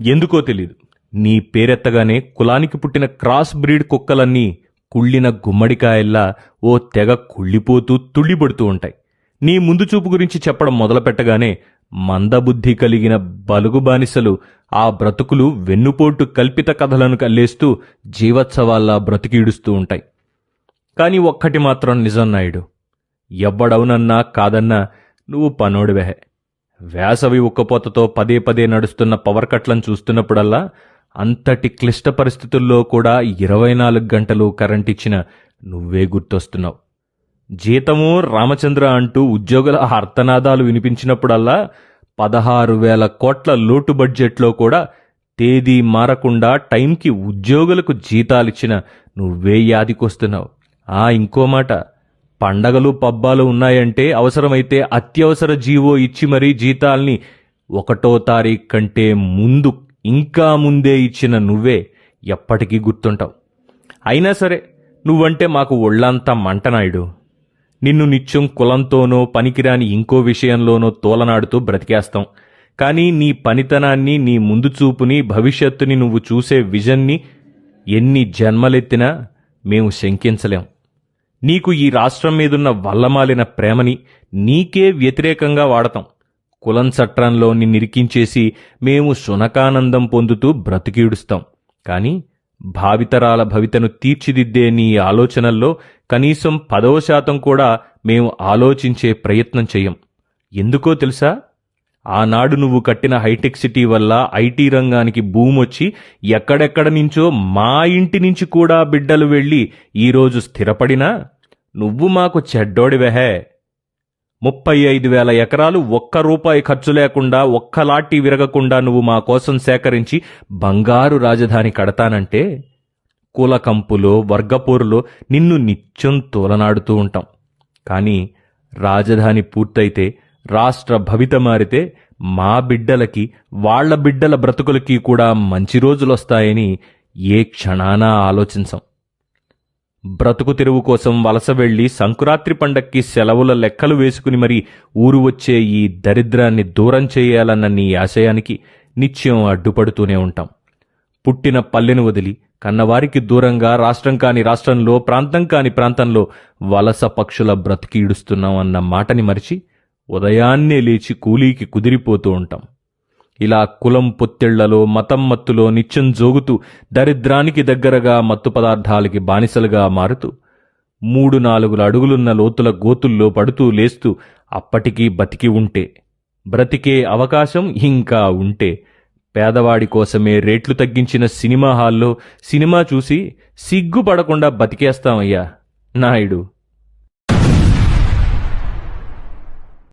ఎందుకో తెలీదు. నీ పేరెత్తగానే కులానికి పుట్టిన క్రాస్ బ్రీడ్ కుక్కలన్నీ కుళ్ళిన గుమ్మడికాయల్లా ఓ తెగ కుళ్ళిపోతూ తుళ్ళిపడుతూ ఉంటాయి. నీ ముందు చూపు గురించి చెప్పడం మొదలుపెట్టగానే మందబుద్ధి కలిగిన బలుగు బానిసలు ఆ బ్రతుకులు వెన్నుపోటు కల్పిత కథలను కల్లేస్తూ జీవోత్సవాల్లా బ్రతికీడుస్తూ ఉంటాయి. కాని ఒక్కటి మాత్రం నిజం నాయుడు. ఎవ్వడవునన్నా కాదన్నా నువ్వు పనోడివెహే వేసవి ఉక్కపోతతో పదే పదే నడుస్తున్న పవర్ కట్లను చూస్తున్నప్పుడల్లా అంతటి క్లిష్ట పరిస్థితుల్లో కూడా ఇరవై నాలుగు గంటలు కరెంట్ ఇచ్చిన నువ్వే గుర్తొస్తున్నావు. జీతము రామచంద్ర అంటూ ఉద్యోగుల అర్థనాదాలు వినిపించినప్పుడల్లా పదహారు వేల కోట్ల లోటు బడ్జెట్లో కూడా తేదీ మారకుండా టైంకి ఉద్యోగులకు జీతాలిచ్చిన నువ్వే యాదికొస్తున్నావు. ఆ ఇంకో మాట పండగలు పబ్బాలు ఉన్నాయంటే అవసరమైతే అత్యవసర జీవో ఇచ్చి మరీ జీతాల్ని ఒకటో తారీఖు కంటే ముందు ఇంకా ముందే ఇచ్చిన నువ్వే ఎప్పటికీ గుర్తుంటావు. అయినా సరే నువ్వంటే మాకు ఒళ్ళంతా మంటనాయుడు. నిన్ను నిత్యం కులంతోనో పనికిరాని ఇంకో విషయంలోనో తోలనాడుతూ బ్రతికేస్తాం. కానీ నీ పనితనాన్ని నీ ముందు చూపుని భవిష్యత్తుని నువ్వు చూసే విజన్ని ఎన్ని జన్మలెత్తినా మేము శంకించలేం. నీకు ఈ రాష్ట్రం మీదున్న వల్లమాలిన ప్రేమని నీకే వ్యతిరేకంగా వాడతాం. కులం చట్రంలో నిన్నిరికించేసి మేము శునకానందం పొందుతూ బ్రతికీడుస్తాం. కానీ భావితరాల భవితను తీర్చిదిద్దే నీ ఆలోచనల్లో కనీసం పదవ శాతం కూడా మేము ఆలోచించే ప్రయత్నం చెయ్యం ఎందుకో తెలుసా? ఆనాడు నువ్వు కట్టిన హైటెక్ సిటీ వల్ల ఐటీ రంగానికి భూమొచ్చి ఎక్కడెక్కడ నుంచో మా ఇంటి నుంచి కూడా బిడ్డలు వెళ్ళి ఈరోజు స్థిరపడినా? నువ్వు మాకు చెడ్డోడివెహే. ముప్పై ఐదు వేల ఎకరాలు ఒక్క రూపాయి ఖర్చు లేకుండా ఒక్క లాటి విరగకుండా నువ్వు మా కోసం సేకరించి బంగారు రాజధాని కడతానంటే కులకంపులో వర్గపోరులో నిన్ను నిత్యం తోలనాడుతూ ఉంటాం. కానీ రాజధాని పూర్తయితే రాష్ట్ర భవిత మారితే మా బిడ్డలకి వాళ్ళ బిడ్డల బ్రతుకులకి కూడా మంచి రోజులొస్తాయని ఏ క్షణాన ఆలోచించం. బ్రతుకు తెరువు కోసం వలస వెళ్ళి సంకురాత్రి పండక్కి సెలవుల లెక్కలు వేసుకుని మరి ఊరు వచ్చే ఈ దరిద్రాన్ని దూరం చేయాలన్న నీ ఆశయానికి నిత్యం అడ్డుపడుతూనే ఉంటాం. పుట్టిన పల్లెను వదిలి కన్నవారికి దూరంగా రాష్ట్రం కాని రాష్ట్రంలో ప్రాంతం కాని ప్రాంతంలో వలస పక్షుల బ్రతికీడుస్తున్నాం అన్న మాటని మరిచి ఉదయాన్నే లేచి కూలీకి కుదిరిపోతూ ఉంటాం. ఇలా కులం పొత్తిళ్ళలో మతం మత్తులో నిత్యం జోగుతూ దరిద్రానికి దగ్గరగా మత్తు పదార్థాలకి బానిసలుగా మారుతూ మూడు నాలుగుల అడుగులున్న లోతుల గోతుల్లో పడుతూ లేస్తూ అప్పటికీ బతికి ఉంటే బ్రతికే అవకాశం ఇంకా ఉంటే పేదవాడి కోసమే రేట్లు తగ్గించిన సినిమా హాల్లో సినిమా చూసి సిగ్గుపడకుండా బతికేస్తామయ్యా నాయుడు.